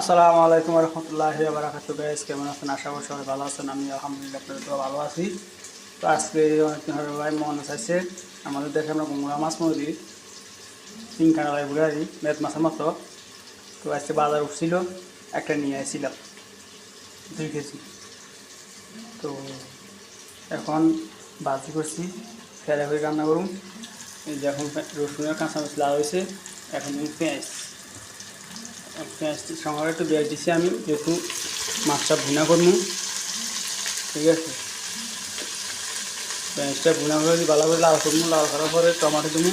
আসসালামু আলাইকুম রহমতুল্লাহি বারাকাতু গাইস কেমন আছেন? আশা করি সবাই ভালো আছেন। আমি আলহামদুলিল্লাহ আপনাদের তো ভালো আছি। তো আজকে অনেকদিন ভাই মন চাইছে আমাদের দেখে আমরা গুমরা মাছ মুরগি তিন কানালাই বুড়ারি মেদ মাছের মতো। তো আজকে বাজার উঠছিল, একটা নিয়ে আসছিলাম দুই কেজি। তো এখন বাজি করছি ফেরা করে রান্না করুন এই যে এখন রসুনের কাঁচা মশলা হয়েছে, এখন আমি পেঁয়াজ সঙ্গে একটু পেঁয়াজ দিচ্ছি আমি, যেহেতু মাছটা ভুনা করব। ঠিক আছে? পেঁয়াজটা ভুনা করে ভালো করে লাল করব, লাল করার পরে টমাটো দেবো।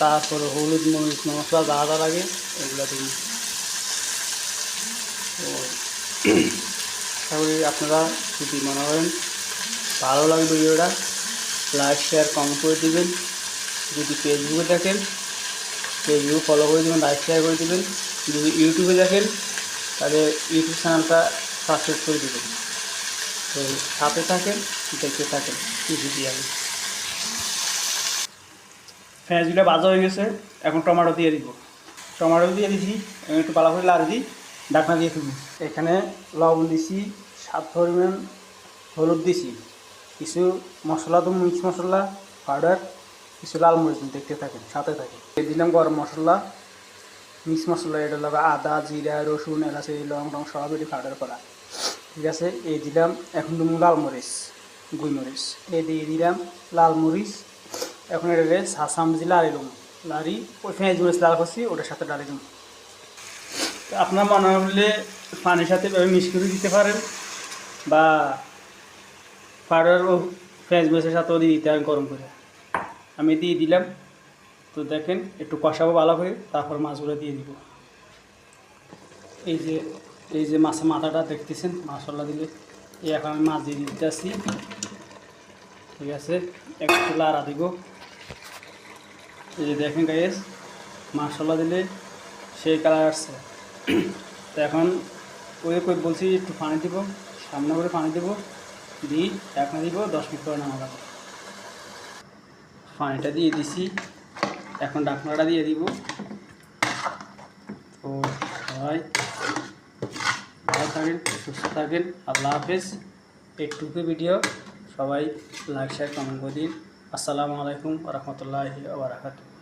তারপরে হলুদ মরিচ, মশলা যা যা লাগে, এগুলো দেবো। তো তারপরে আপনারা যদি মনে করেন ভালো লাগে ভিডিওটা, লাইক শেয়ার কমেন্ট করে দেবেন। যদি ফেসবুকে দেখেন ফেসবুক ফলো করে দেবেন লাইক শেয়ার করে দেবেন। যদি ইউটিউবে দেখেন, তাহলে ইউটিউব চ্যানেলটা সাবস্ক্রাইব করে দেবেন। তো সাথে থাকেন, দেখতে থাকেন, কী ভিডিও আমি। পেঁয়াজগুলো ভাজা হয়ে গেছে, এখন টমেটো দিয়ে দিব। টমেটো দিয়ে দিছি একটু ভালো করে লাড়ি দিই, ডাকনা দিয়ে তুলি এখানে লবণ দিছি সাত পরিমাণ হলুদ দিছি। কিছু মশলা তো মিক্স মশলা, পাউডার কিছু লাল মরিচ দেখতে থাকেন, সাথে দিয়ে দিলাম গরম মশলা, মিক্স মশলা, এটা লাগা আদা, জিরা, রসুন, এলাচি লং টং সব এটি পাউডার করা। ঠিক আছে, এই দিলাম এখন তুমি লাল মরিচ গুই মরিচ। এই দিয়ে দিলাম লাল মরিচ, এখন এটা সাসাম দিয়ে লাড়ি লুম লাড়ি, ওই পেঁয়াজ মরিচ লাল করছি, ওটার সাথে ডালি লুম আপনার মনে হলে পানির সাথে মিক্স করে দিতে পারেন, বা পাউডার ও পেঁয়াজ মরিচের সাথেও দিয়ে দিতে পারেন গরম করে। আমি দিয়ে দিলাম। তো দেখেন, একটু কষাবো ভালো করে, তারপর মাছগুলো দিয়ে দিব। এই যে এই যে মাছের মাথাটা দেখতেছেন মশলা দিলে। এই এখন আমি মাছ দিয়ে দিতে আসছি। ঠিক আছে একটু লাড়া দিব। এই যে দেখেন গাইস মশলা দিলে সেই কালার আসছে। তো এখন ওই কই বলছি, একটু পানি দিব, সামনে করে পানি দিব দিই এখন দিব, দশ মিনিট করে নামা লাগবে পানিটা দিয়ে দিছি। এখন ডাকনাটা দিয়ে দিব। তো সবাই ভালো থাকেন, সুস্থ থাকেন। আল্লাহ হাফেজ। একটুকু ভিডিও। সবাই লাইক শেয়ার কমেন্ট করে দিন। আসসালামু আলাইকুম রহমতুল্লাহি বারাকাতুহ।